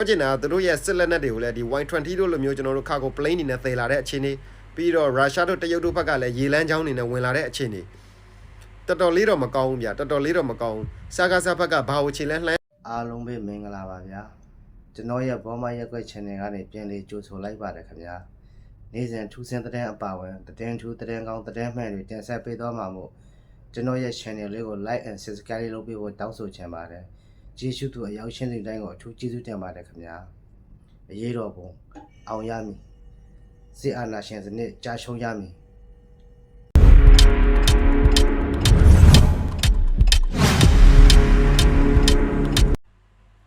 ပြောချင်တာကသူတို့ရဲ့စစ်လက်နက်တွေကိုလည်းဒီ Y20 တို့လိုမျိုးကျွန်တော်တို့ cargo plane တွေနဲ့သယ်လာတဲ့အခြေအနေပြီးတော့ရုရှားတို့တရုတ်တို့ဘက်ကလည်းရေလမ်းကြောင်းတွေနဲ့ဝင်လာတဲ့အခြေအနေတော်တော်လေးတော့မကောင်းဘူးဗျာတော်တော်လေးတော့မကောင်းဘူးစာကားစာဘက်ကဘာကိုခြေလန်းလှမ်းအားလုံးပဲမင်္ဂလာပါဗျာကျွန်တော်ရဲ့ဘောမရက်ကွက် channel ကနေပြန်လေးကြိုဆိုလိုက်ပါတယ်ခင်ဗျာနေ့စဉ်ထူးဆန်းတဲ့အပါဝင်သတင်းထူးသတင်းကောင်းသတင်းမှန်တွေတင်ဆက်ပေးသွားမှာမို့ကျွန်တော်ရဲ့ channel လေးကို like and subscribe လုပ်ပေးဖို့တောင်းဆိုချင်ပါတယ် ကျေးဇူးသူအရောက်ရှင်းတဲ့တိုင်းကိုအထူးကျေးဇူးတင်ပါတယ်ခင်ဗျာအရေးတော်ပုံအောင်ရမည်စစ်အာဏာရှင်စနစ်ကြာရှုံးရမည်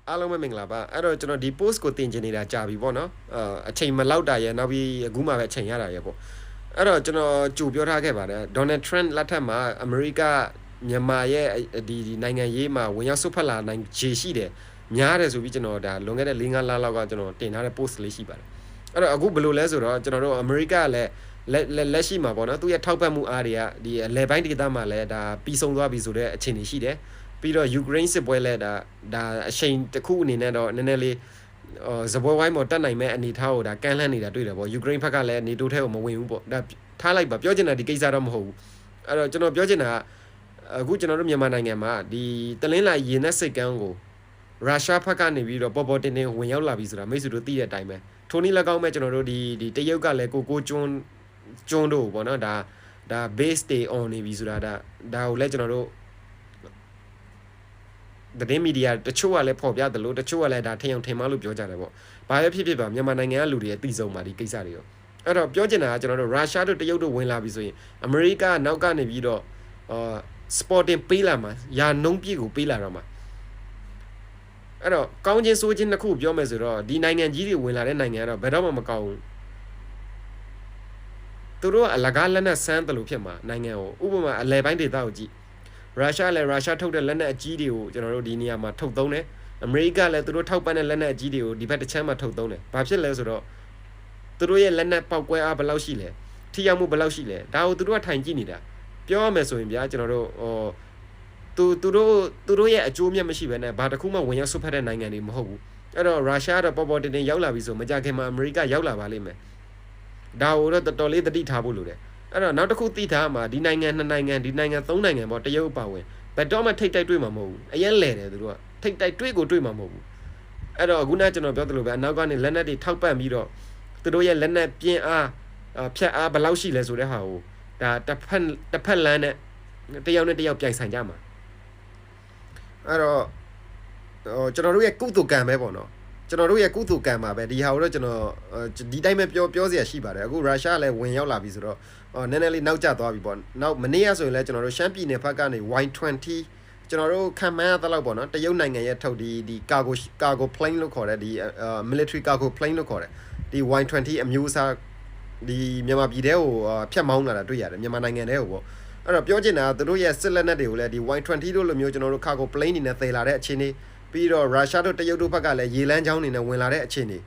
အားလုံးပဲမင်္ဂလာပါအဲ့တော့ကျွန်တော်ဒီ post ကိုတင်ချင်နေတာကြာပြီပေါ့နော်အာအချိန်မလောက်တာရဲ့နောက်ပြီးအခုမှပဲအချိန်ရတာရဲ့ပေါ့အဲ့တော့ကျွန်တော်ကြိုပြောထားခဲ့ပါတယ်ဒေါ်နယ်ထရန့်လက်ထက်မှာအ မေရိကမြန်မာရဲ့ဒီဒီနိုင်ငံရေးမှာဝင်ရောက်ဆုတ်ဖက်လာနိုင်ခြေရှိတယ်များတယ်ဆိုပြီးကျွန်တော်ဒါလွန်ခဲ့တဲ့၄-၅လလောက်ကကျွန်တော်တင်ထားတဲ့ post လေးရှိပါတယ်အဲ့တော့အခုဘယ်လိုလဲဆိုတော့ကျွန်တော်တို့အမေရိကကလည်းလက်လက်လက်ရှိမှာပေါ့နော်သူရဲ့ထောက်ပံ့မှုအားတွေကဒီအလဲပိုင်းဒေသမှာလည်းဒါပြီးဆုံးသွားပြီဆိုတဲ့အခြေအနေရှိတယ်ပြီးတော့ Ukraine စစ်ပွဲလဲဒါဒါအချိန်တစ်ခုအနေနဲ့တော့နည်းနည်းလေးအော်ဇပွဲဝိုင်းပေါ်တက်နိုင်မဲ့အနေထားကိုဒါကန့်လှန့်နေတာတွေ့တယ်ပေါ့ Ukraine ဘက်ကလည်း NATO ထဲကိုမဝင်ဘူးပေါ့ဒါထားလိုက်ပါပြောချင်တာဒီကိစ္စတော့မဟုတ်ဘူးအဲ့တော့ကျွန်တော်ပြောချင်တာက အခုကျွန်တော်တို့မြန်မာနိုင်ငံမှာဒီတလင်းလာရင်နဲ့စိတ်ကန်းကိုရုရှားဘက်ကနေပြီးတော့ပေါ်ပေါ်တင်တင်ဝင်ရောက်လာပြီဆိုတာမိတ်ဆွေတို့သိတဲ့အတိုင်းပဲထိုနည်း၎င်းမဲ့ကျွန်တော်တို့ဒီဒီတရုတ်ကလည်းကိုကိုကျွန်းကျွန်းတို့ပေါ့နော်ဒါဒါ base stay on နေပြီဆိုတာဒါဒါကိုလည်းကျွန်တော်တို့သတင်းမီဒီယာတချို့ကလည်းဖော်ပြတယ်လို့တချို့ကလည်းဒါထင်အောင်ထင်မှားလို့ပြောကြတယ်ပေါ့။ဘာပဲဖြစ်ဖြစ်ပါမြန်မာနိုင်ငံကလူတွေအသိဆုံးပါဒီကိစ္စတွေရော။အဲ့တော့ပြောချင်တာကကျွန်တော်တို့ရုရှားတို့တရုတ်တို့ဝင်လာပြီဆိုရင်အမေရိကနောက်ကနေပြီးတော့အာ sporting ပေးလာမှာယာနှုံးပြည့်ကိုပေးလာတော့မှာအဲ့တော့ကောင်းချင်းဆိုးချင်းတစ်ခုပြောမယ်ဆိုတော့ဒီနိုင်ငံကြီးတွေဝင်လာတဲ့နိုင်ငံကတော့ဘယ်တော့မှမကောင်းဘူးသူတို့ကအလကားလက်နဲ့ဆန်းတယ်လို့ဖြစ်မှာနိုင်ငံကိုဥပမာအလဲပိုင်းဒေသကိုကြည့်ရုရှားလည်းရုရှားထုတ်တဲ့လက်နက်အကြီးတွေကိုကျွန်တော်တို့ဒီနေရာမှာထုတ်သုံးတယ်အမေရိကလည်းသူတို့ထောက်ပံ့တဲ့လက်နက်အကြီးတွေကိုဒီဘက်တစ်ချမ်းမှာထုတ်သုံးတယ်ဘာဖြစ်လဲဆိုတော့သူတို့ရဲ့လက်နက်ပောက်ကွဲအားဘယ်လောက်ရှိလဲထိရောက်မှုဘယ်လောက်ရှိလဲဒါကိုသူတို့ကထိုင်ကြည့်နေတာ ပြောရမယ်ဆိုရင်ဗျာကျွန်တော်တို့ဟိုသူသူတို့သူတို့ရဲ့အကျိုးမြတ်မရှိဘဲနဲ့ဘာတစ်ခုမှဝင်ရောက်ဆွတ်ဖက်တဲ့နိုင်ငံတွေမဟုတ်ဘူးအဲ့တော့ရုရှားကတော့ပေါ်ပေါ်တင်တင်ရောက်လာပြီဆိုမကြခင်မှာအမေရိကရောက်လာပါလိမ့်မယ်ဒါကိုတော့တော်တော်လေးသတိထားဖို့လိုတယ်အဲ့တော့နောက်တစ်ခုသိထားမှာဒီနိုင်ငံနှစ်နိုင်ငံဒီနိုင်ငံသုံးနိုင်ငံပေါ့တရုတ်အပါဝင်ဘယ်တော့မှထိတ်တိုက်တွေ့မှာမဟုတ်ဘူးအရင်လဲတယ်သူတို့ကထိတ်တိုက်တွေ့ကိုတွေ့မှာမဟုတ်ဘူးအဲ့တော့အခုနကကျွန်တော်ပြောသလိုပဲအနောက်ကနေလက်နက်တွေထောက်ပံ့ပြီးတော့သူတို့ရဲ့လက်နက်ပြင်းအားအာဖြတ်အားဘယ်လောက်ရှိလဲဆိုတဲ့ဟာကို ဒါတစ်ဖက်တစ်ဖက်လမ်းနဲ့တယောက်နဲ့တယောက်ပြိုင်ဆိုင်ကြမှာအဲ့တော့ဟိုကျွန်တော်တို့ရဲ့ကုသကံပဲပေါ့နော်ကျွန်တော်တို့ရဲ့ကုသကံပါပဲဒီဟာကိုတော့ကျွန်တော်အာဒီတိုင်းပဲပြောပြောเสียရှိပါတယ်အခုရုရှားလည်းဝင်ရောက်လာပြီဆိုတော့ အော်နည်းနည်းလေးနောက်ကျသွားပြီပေါ့နောက်မနေ့ကဆိုရင်လည်းကျွန်တော်တို့ရှမ်းပြည်နယ်ဘက်ကနေ Y20 ကျွန်တော်တို့ခံမှန်းရတဲ့လောက်ပေါ့နော်တရုတ်နိုင်ငံရဲ့ထုတ်ဒီဒီ cargo cargo plane လို့ခေါ်တဲ့ဒီအာ military cargo plane လို့ခေါ်တဲ့ဒီ Y20 အမျိုးအစား ဒီမြန်မာပြည်ထဲကိုအာဖြတ်မောင်းလာတာတွေ့ရတယ်မြန်မာနိုင်ငံထဲကိုပေါ့အဲ့တော့ပြောချင်တာကသူတို့ရဲ့စစ်လက်နက်တွေကိုလည်းဒီ Y20 တို့လိုမျိုးကျွန်တော်တို့ cargo plane တွေနဲ့သယ်လာတဲ့အခြေအနေပြီးတော့ရုရှားတို့တရုတ်တို့ဘက်ကလည်းရေလမ်းကြောင်းတွေနဲ့ဝင်လာတဲ့အခြေအနေ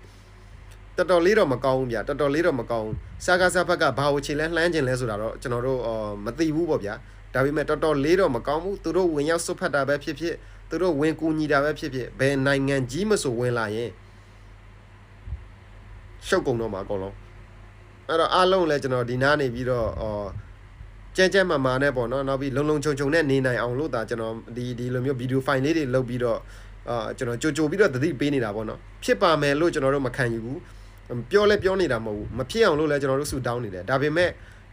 တော်တော်လေးတော့မကောင်းဘူးဗျာတော်တော်လေးတော့မကောင်းဘူးစာကားစာဘက်ကဘာကိုခြေလဲလှမ်းကျင်လဲဆိုတာတော့ကျွန်တော်တို့အော်မသိဘူးပေါ့ဗျာဒါပေမဲ့တော်တော်လေးတော့မကောင်းဘူးသူတို့ဝင်ရောက်ဆွတ်ဖက်တာပဲဖြစ်ဖြစ်သူတို့ဝင်ကူညီတာပဲဖြစ်ဖြစ်ဘယ်နိုင်ငံကြီးမဆိုဝင်လာရင်ရှုပ်ကုန်တော့မှာအကုန်လုံး အဲ့တော့အားလုံးလည်းကျွန်တော်ဒီနားနေပြီးတော့အော်ကြမ်းကြမ်းမာမာနဲ့ပေါ့နော်နောက်ပြီးလုံလုံချုံချုံနဲ့နေနိုင်အောင်လို့ဒါကျွန်တော်ဒီဒီလိုမျိုးဗီဒီယိုဖိုင်လေးတွေလုပ်ပြီးတော့အာကျွန်တော်ကြိုကြိုပြီးတော့သတိပေးနေတာပေါ့နော်ဖြစ်ပါမယ်လို့ကျွန်တော်တို့မခံယူဘူးပြောလဲပြောနေတာမဟုတ်ဘူးမဖြစ်အောင်လို့လဲကျွန်တော်တို့ဆူတောင်းနေတယ်ဒါပေမဲ့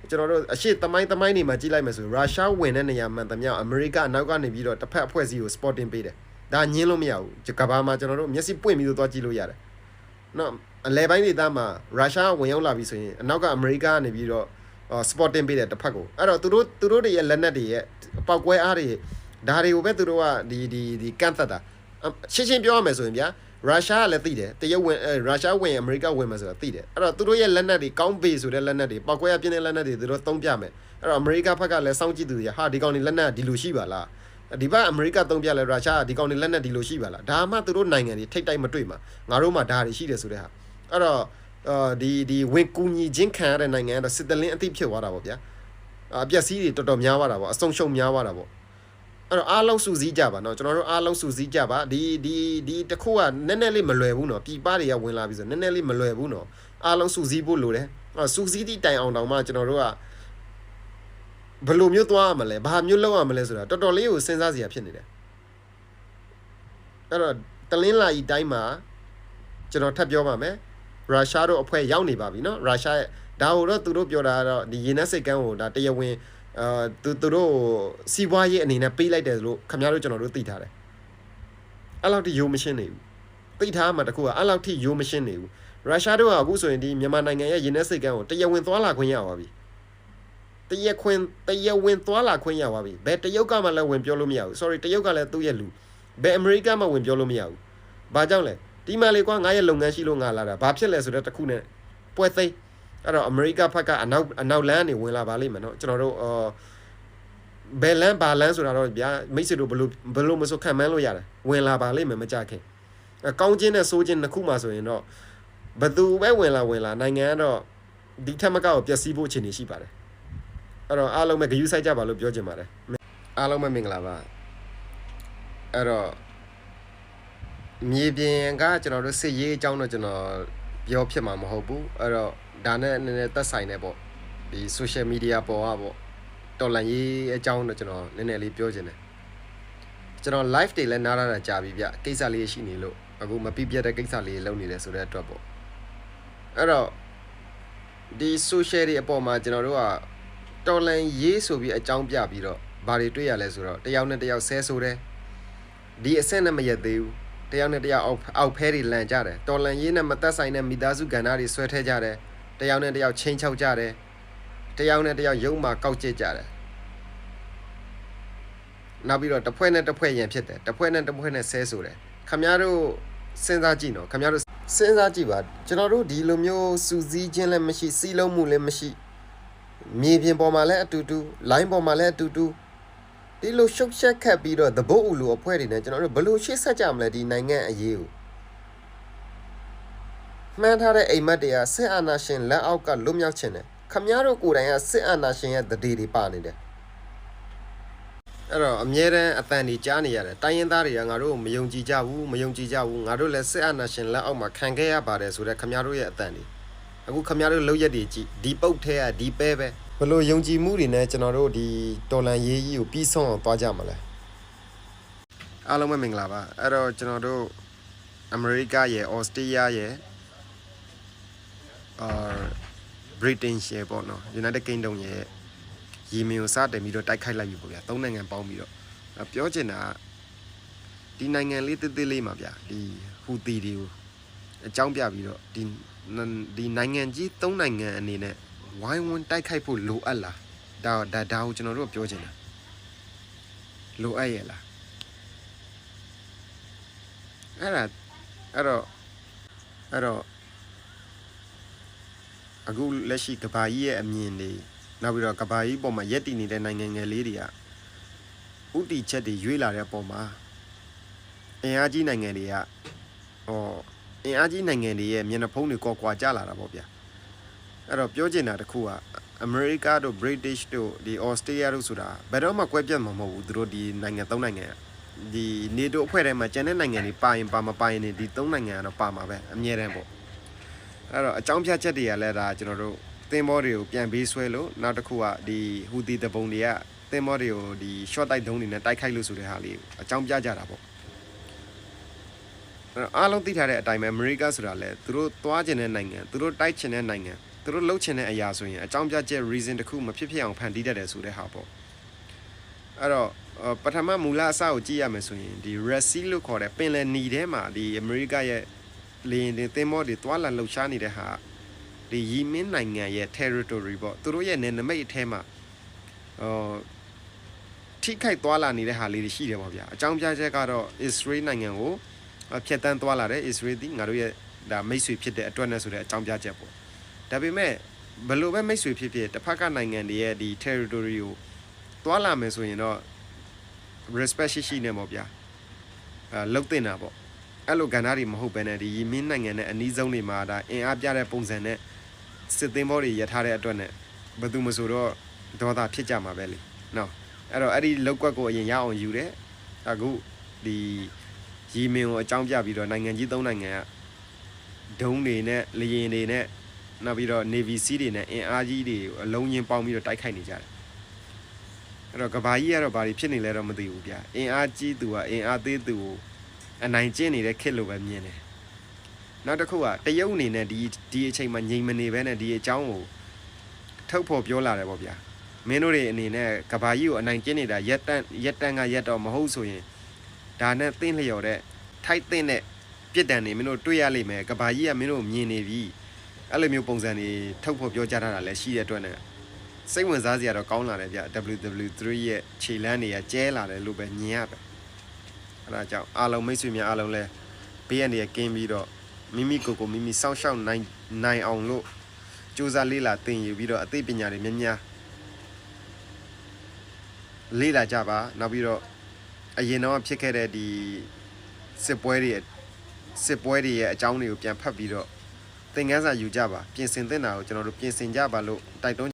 ကျွန်တော်တို့အရှိတမိုင်းတမိုင်းနေမှာကြည့်လိုက်မယ်ဆိုရုရှားဝင်တဲ့နေရာမှန်သမျှအမေရိကအနောက်ကနေပြီးတော့တစ်ဖက်အဖွဲ့အစည်းကို sporting ပေးတယ်ဒါညင်းလို့မရဘူးကဘာမှာကျွန်တော်တို့မျက်စိပွင့်ပြီးတော့သွားကြည့်လို့ရတယ်နော် အလဲပိုင်းဒေသမှာရုရှားဝင်ရောက်လာပြီဆိုရင်အနောက်ကအမေရိကကနေပြီးတော့ sporting ပေးတယ်တစ်ဖက်ကိုအဲ့တော့သူတို့သူတို့တွေရဲ့လက်နက်တွေရဲ့ပောက်ကွဲအားတွေဒါတွေကိုပဲသူတို့ကဒီဒီဒီကန့်သက်တာရှင်းရှင်းပြောရမယ်ဆိုရင်ဗျာရုရှားကလည်းသိတယ်တရုတ်ဝင်အဲရုရှားဝင်အမေရိကဝင်မှာဆိုတာသိတယ်အဲ့တော့သူတို့ရဲ့လက်နက်တွေကောင်းပေဆိုတဲ့လက်နက်တွေပောက်ကွဲရပြင်းတဲ့လက်နက်တွေသူတို့သုံးပြမယ်အဲ့တော့အမေရိကဘက်ကလည်းစောင့်ကြည့်သူတွေဟာဒီကောင်တွေလက်နက်ဒီလိုရှိပါလားဒီဘက်အမေရိကသုံးပြလဲရုရှားကဒီကောင်တွေလက်နက်ဒီလိုရှိပါလားဒါမှသူတို့နိုင်ငံတွေထိတ်တိုက်မတွေ့မှာငါတို့မှဒါတွေရှိတယ်ဆိုတဲ့ဟာ အဲ့တော့အာဒီဒီဝင်ကူညီချင်းခံရတဲ့နိုင်ငံကတော့စစ်တလင်းအသိဖြစ်သွားတာပေါ့ဗျာအပျက်စီးတွေတော်တော်များသွားတာပေါ့အဆုံရှုံများသွားတာပေါ့ အဲ့တော့အားလုံးစူးစီးကြပါเนาะကျွန်တော်တို့အားလုံးစူးစီးကြပါဒီဒီဒီတစ်ခုကနည်းနည်းလေးမလွယ်ဘူးเนาะပြည်ပတွေကဝင်လာပြီဆိုနည်းနည်းလေးမလွယ်ဘူးเนาะအားလုံးစူးစီးဖို့လိုတယ်အဲ့စူးစီးသည့်တိုင်အောင်တောင်မှကျွန်တော်တို့ကဘယ်လိုမျိုးသွားရမလဲဘာမျိုးလုပ်ရမလဲဆိုတာတော်တော်လေးကိုစဉ်းစားစရာဖြစ်နေတယ်အဲ့တော့တလင်းလာဤတိုင်းမှာကျွန်တော်ထပ်ပြောပါမယ် ရုရှားတို့အဖွဲ့ရောက်နေပါပြီเนาะရုရှားရဲ့ဒါဟိုတော့သူတို့ပြောတာကတော့ဒီရေနက်စိတ်ကန်းကိုဒါတရားဝင် အာသူသူတို့စီးပွားရေးအနေနဲ့ပေးလိုက်တယ်လို့ခင်ဗျားတို့ကျွန်တော်တို့သိထားတယ်အဲ့လောက်ထိယိုမရှင်းနေဘူးသိထားမှတခုကအဲ့လောက်ထိယိုမရှင်းနေဘူးရုရှားတို့ကအခုဆိုရင်ဒီမြန်မာနိုင်ငံရဲ့ရင်းနှက်စိတ်ကန်းကိုတရားဝင်သွားလာခွင့်ရပါပြီတရားခွင့်တရားဝင်သွားလာခွင့်ရပါပြီဘယ်တရုတ်ကမှလည်းဝင်ပြောလို့မရဘူး sorry တရုတ်ကလည်းသူ့ရဲ့လူဘယ်အမေရိကမှဝင်ပြောလို့မရဘူးဘာကြောင့်လဲ ဒီမှာလေကွာငါရဲ့လုပ်ငန်းရှိလို့ငါလာတာဘာဖြစ်လဲဆိုတော့တခုနဲ့ပွဲသိမ်းအဲ့တော့အမေရိကဘက်ကအနောက်အနောက်လမ်းနေဝင်လာပါလိမ့်မယ်နော်ကျွန်တော်တို့အော်ဘယ်လမ်းဘာလမ်းဆိုတာတော့ဗျာမိတ်ဆွေတို့ဘယ်လိုဘယ်လိုမဆိုခံမှန်းလို့ရတယ်ဝင်လာပါလိမ့်မယ်မကြခင်အကောင်းချင်းနဲ့ဆိုးချင်းတစ်ခုမှဆိုရင်တော့ဘသူပဲဝင်လာဝင်လာနိုင်ငံကတော့ဒီထက်မကောက်ကိုပျက်စီးဖို့အခြေအနေရှိပါတယ်အဲ့တော့အားလုံးပဲဂရုစိုက်ကြပါလို့ပြောချင်ပါတယ်အားလုံးပဲမင်္ဂလာပါအဲ့တော့ မြေပြင်ကကျွန်တော်တို့စစ်ရေးအကြောင်းတော့ကျွန်တော်ပြောဖြစ်မှာမဟုတ်ဘူးအဲ့တော့ဒါနဲ့နည်းနည်းသက်ဆိုင်နေပေါ့ဒီ social media ပေါ်ကပေါ့တော်လန်ရေးအကြောင်းတော့ကျွန်တော်နည်းနည်းလေးပြောချင်တယ်ကျွန်တော် live တွေလည်းနားရတာကြာပြီဗျကိစ္စလေးရှိနေလို့အခုမပြပြတဲ့ကိစ္စလေးလုပ်နေတယ်ဆိုတဲ့အတွက်ပေါ့အဲ့တော့ဒီ social တွေအပေါ်မှာကျွန်တော်တို့ကတော်လန်ရေးဆိုပြီးအကြောင်းပြပြီးတော့ဘာတွေတွေ့ရလဲဆိုတော့တယောက်နဲ့တယောက်ဆဲဆိုတယ်ဒီအဆင့်နဲ့မရက်သေးဘူး တယောက်နဲ့တယောက်အောက်အောက်ဖဲတွေလန်ကြတယ်တော်လန်ရေးနဲ့မသက်ဆိုင်တဲ့မိသားစုကဏ္ဍတွေဆွဲထဲကြတယ်တယောက်နဲ့တယောက်ချင်းချောက်ကြတယ်တယောက်နဲ့တယောက်ရုံမာကောက်ကျစ်ကြတယ်နောက်ပြီးတော့တစ်ဖွဲ့နဲ့တစ်ဖွဲ့ရန်ဖြစ်တယ်တစ်ဖွဲ့နဲ့တစ်ဖွဲ့နဲ့ဆဲဆိုတယ်ခမများတို့စဉ်းစားကြည့်နော်ခမများတို့စဉ်းစားကြည့်ပါကျွန်တော်တို့ဒီလိုမျိုးစူးစီးခြင်းလည်းမရှိစီးလုံးမှုလည်းမရှိမြေပြင်ပေါ်မှာလည်းအတူတူ line ပေါ်မှာလည်းအတူတူ ဒီလိုရှုပ်ရှက်ခတ်ပြီးတော့သဘုတ်အူလိုအဖွဲ့တွေနဲ့ကျွန်တော်တို့ဘယ်လိုရှေ့ဆက်ကြမလဲဒီနိုင်ငံအရေးကိုမှန်းထားတဲ့အိမ်မက်တွေကစစ်အာဏာရှင်လက်အောက်ကလွတ်မြောက်ခြင်းတယ်ခမည်းတော်ကိုယ်တိုင်ကစစ်အာဏာရှင်ရဲ့တတိတွေပါနေတယ်အဲ့တော့အမြဲတမ်းအတန်တွေကြားနေရတယ်တိုင်းရင်းသားတွေကငါတို့ကိုမယုံကြည်ကြဘူးမယုံကြည်ကြဘူးငါတို့လည်းစစ်အာဏာရှင်လက်အောက်မှာခံခဲ့ရပါတယ်ဆိုတော့ခမည်းတော်ရဲ့အတန်တွေအခုခမည်းတော်လောက်ရက်တွေကြည့်ဒီပုတ်ထဲကဒီပဲပဲ ဘယ်လိုယုံကြည်မှုတွေနဲ့ကျွန်တော်တို့ဒီတော်လန်ရေးကြီးကိုပြီးဆုံးအောင်သွားကြမလဲအားလုံးပဲမင်္ဂလာပါအဲ့တော့ကျွန်တော်တို့အမေရိကရဲ့ဩစတြေးလျရဲ့အာဗြိတိန်ရဲ့ပေါ့နော် United Kingdom ရဲ့ရီမင်ကိုစတင်ပြီးတော့တိုက်ခိုက်လိုက်ပြီပေါ့ဗျာသုံးနိုင်ငံပေါင်းပြီးတော့အဲ့ပြောချင်တာကဒီနိုင်ငံလေးတစ်တစ်လေးမှာဗျာဒီဟူသီတွေကိုအကြောင်းပြပြီးတော့ဒီဒီနိုင်ငံကြီးသုံးနိုင်ငံအနေနဲ့ ဝိုင်းဝန်းတိုက်ခိုက်ဖို့လိုအပ်လားဒါဒါဒါကိုကျွန်တော်တို့ပြောချင်တာလိုအပ်ရဲ့လားအဲ့ဒါအဲ့တော့အဲ့တော့အခုလက်ရှိကဘာကြီးရဲ့အမြင်တွေနောက်ပြီးတော့ကဘာကြီးပေါ်မှာရက်တည်နေတဲ့နိုင်ငံငယ်လေးတွေကဥတီချက်တွေရွေးလာတဲ့အပေါ်မှာအင်အားကြီးနိုင်ငံတွေကဟောအင်အားကြီးနိုင်ငံတွေရဲ့မျက်နှာဖုံးတွေကော်ကွာကြလာတာပေါ့ဗျာ အဲ့တော့ပြောချင်တာတစ်ခုကအမေရိကတို့ British တို့ဒီ Australia တို့ဆိုတာဘယ်တော့မှကွဲပြတ်မှာမဟုတ်ဘူးသူတို့ဒီနိုင်ငံသုံးနိုင်ငံကဒီ NATO အဖွဲ့ထဲမှာကျန်တဲ့နိုင်ငံတွေပါရင်ပါမပါရင်ဒီသုံးနိုင်ငံကတော့ပါမှာပဲအမြဲတမ်းပေါ့အဲ့တော့အကြောင်းပြချက်တွေကလည်းဒါကျွန်တော်တို့သင်္ဘောတွေကိုပြန်ပေးဆွဲလို့နောက်တစ်ခုကဒီဟူသီတပုံတွေကသင်္ဘောတွေကိုဒီ short တိုက်သုံးတွေနဲ့တိုက်ခိုက်လို့ဆိုတဲ့ဟာလေးကိုအကြောင်းပြကြတာပေါ့အဲ့တော့အားလုံးသိထားတဲ့အတိုင်းပဲအမေရိကဆိုတာလဲသူတို့သွားကျင်တဲ့နိုင်ငံသူတို့တိုက်ချင်တဲ့နိုင်ငံ သူတို့လှုပ်ချင်တဲ့အရာဆိုရင်အကြောင်းပြချက် reason တစ်ခုမဖြစ်ဖြစ်အောင်ဖန်တီးတတ်တယ်ဆိုတဲ့ဟာပေါ့အဲ့တော့အော်ပထမမူလအစကိုကြည့်ရမယ်ဆိုရင်ဒီ Red Sea လို့ခေါ်တဲ့ပင်လယ်နီထဲမှာဒီအမေရိကရဲ့လေယာဉ်တွေသင်္ဘောတွေတွာလာလှုပ်ရှားနေတဲ့ဟာဒီယီမင်းနိုင်ငံရဲ့ territory ပေါ့သူတို့ရဲ့နယ်နိမိတ်အထဲမှာအော်ထိခိုက်သွားလာနေတဲ့ဟာလေးတွေရှိတယ်ပေါ့ဗျာအကြောင်းပြချက်ကတော့ Israel နိုင်ငံကိုဖျက်တမ်းသွားလာတဲ့ Israel ဒီငါတို့ရဲ့ဒါမိတ်ဆွေဖြစ်တဲ့အတွက်နဲ့ဆိုတဲ့အကြောင်းပြချက်ပေါ့ ဒါပေမဲ့ဘယ်လိုပဲမိတ်ဆွေဖြစ်ဖြစ်တစ်ဖက်ကနိုင်ငံတွေရဲ့ဒီ territory ကိုသွားလာမယ်ဆိုရင်တော့ respect ရှိရှိနဲ့ပေါ့ဗျာအဲလုတ်တင်တာပေါ့အဲ့လိုကဏ္ဍတွေမဟုတ်ဘဲနဲ့ဒီယီမင်းနိုင်ငံနဲ့အနီးဆုံးတွေမှာဒါအင်အားပြတဲ့ပုံစံနဲ့စစ်သင်းဘောတွေရထားတဲ့အတွက်နဲ့ဘယ်သူမဆိုတော့ဒေါသဖြစ်ကြမှာပဲလေနော်အဲ့တော့အဲ့ဒီလောက်ကွက်ကိုအရင်ရအောင်ယူတယ်အခုဒီရီမင်ကိုအကြောင်းပြပြီးတော့နိုင်ငံကြီးသုံးနိုင်ငံကဒုံးတွေနဲ့လေယာဉ်တွေနဲ့ နောက်ပြီးတော့ Navy Sea တွေနဲ့အင်အားကြီးတွေကိုအလုံးချင်းပေါင်းပြီးတော့တိုက်ခိုက်နေကြတယ်အဲ့တော့ကဘာကြီးကတော့ဘာတွေဖြစ်နေလဲတော့မသိဘူးဗျအင်အားကြီးသူကအင်အားသေးသူကိုအနိုင်ကျင့်နေတဲ့ခစ်လိုပဲမြင်တယ်နောက်တစ်ခုကတရုတ်အနေနဲ့ဒီဒီအချိန်မှာငြိမ်မနေဘဲနဲ့ဒီအကြောင်းကိုထုတ်ဖော်ပြောလာတယ်ပေါ့ဗျာမင်းတို့တွေအနေနဲ့ကဘာကြီးကိုအနိုင်ကျင့်နေတာရက်တန့်ရက်တန့်ကရက်တော့မဟုတ်ဆိုရင်ဒါနဲ့သင်လျော်တဲ့ထိုက်တဲ့ပြစ်ဒဏ်တွေမင်းတို့တွေ့ရလိမ့်မယ်ကဘာကြီးကမင်းတို့မြင်နေပြီ အဲ့လိုမျိုးပုံစံတွေထုတ်ဖို့ပြောကြတာလည်းရှိတဲ့အတွက်နဲ့စိတ်ဝင်စားစရာတော့ကောင်းလာတယ်ဗျ WW3 ရဲ့ခြေလမ်းတွေကကျဲလာတယ်လို့ပဲမြင်ရတယ်အဲ့ဒါကြောင့်အားလုံးမိတ်ဆွေများအားလုံးလဲဘေးရန်တွေကင်းပြီးတော့မိမိကိုယ်ကိုမိမိစောင့်ရှောက်နိုင်နိုင်အောင်လို့စူးစမ်းလေးလာသင်ယူပြီးတော့အသိပညာတွေများများလေ့လာကြပါနောက်ပြီးတော့အရင်တော့ဖြစ်ခဲ့တဲ့ဒီစစ်ပွဲတွေရဲ့စစ်ပွဲတွေရဲ့အကြောင်းတွေကိုပြန်ဖတ်ပြီးတော့ သင်ခန်းစာယူကြပါပြင်ဆင်သင့်တာကိုကျွန်တော်တို့ပြင်ဆင်ကြပါလို့တိုက်တွန်း